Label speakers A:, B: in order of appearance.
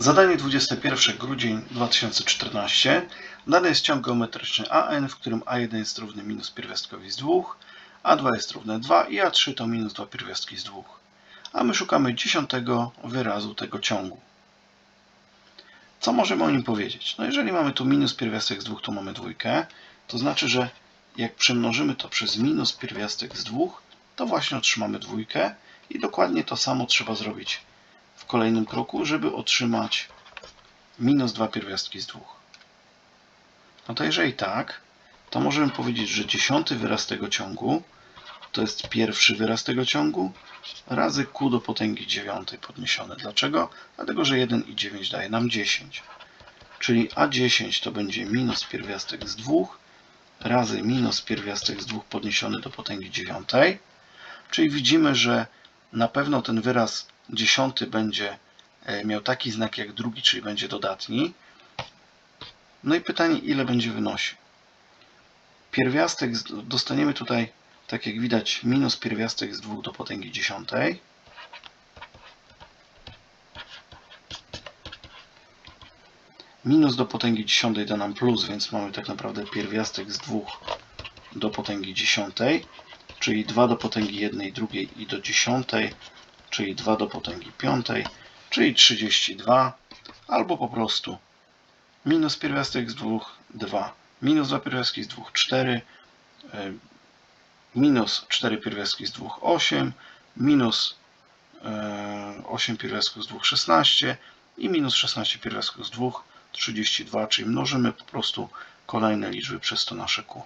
A: Zadanie 21 grudzień 2014. Dany jest ciąg geometryczny AN, w którym A1 jest równy minus pierwiastkowi z 2, A2 jest równe 2 i A3 to minus 2 pierwiastki z 2. A my szukamy dziesiątego wyrazu tego ciągu. Co możemy o nim powiedzieć? No jeżeli mamy tu minus pierwiastek z 2, to mamy dwójkę. To znaczy, że jak przemnożymy to przez minus pierwiastek z 2, to właśnie otrzymamy dwójkę i dokładnie to samo trzeba zrobić kolejnym kroku, żeby otrzymać minus 2 pierwiastki z 2. No to jeżeli tak, to możemy powiedzieć, że dziesiąty wyraz tego ciągu to jest pierwszy wyraz tego ciągu razy q do potęgi dziewiątej podniesione. Dlaczego? Dlatego, że 1 i 9 daje nam 10. Czyli a10 to będzie minus pierwiastek z 2 razy minus pierwiastek z 2 podniesiony do potęgi dziewiątej. Czyli widzimy, że na pewno ten wyraz dziesiąty będzie e, miał taki znak jak drugi, czyli będzie dodatni. No i pytanie, ile będzie wynosił? Pierwiastek, dostaniemy tutaj, tak jak widać, minus pierwiastek z 2 do potęgi dziesiątej. Minus do potęgi dziesiątej da nam plus, więc mamy tak naprawdę pierwiastek z 2 do potęgi dziesiątej, czyli 2 do potęgi jednej, drugiej i do dziesiątej, czyli 2 do potęgi piątej, czyli 32, albo po prostu minus pierwiastek z 2, 2, minus 2 pierwiastki z 2, 4, y, minus 4 pierwiastki z 2, 8, minus y, 8 pierwiastków z 2, 16 i minus 16 pierwiastków z 2, 32, czyli mnożymy po prostu kolejne liczby przez to nasze q.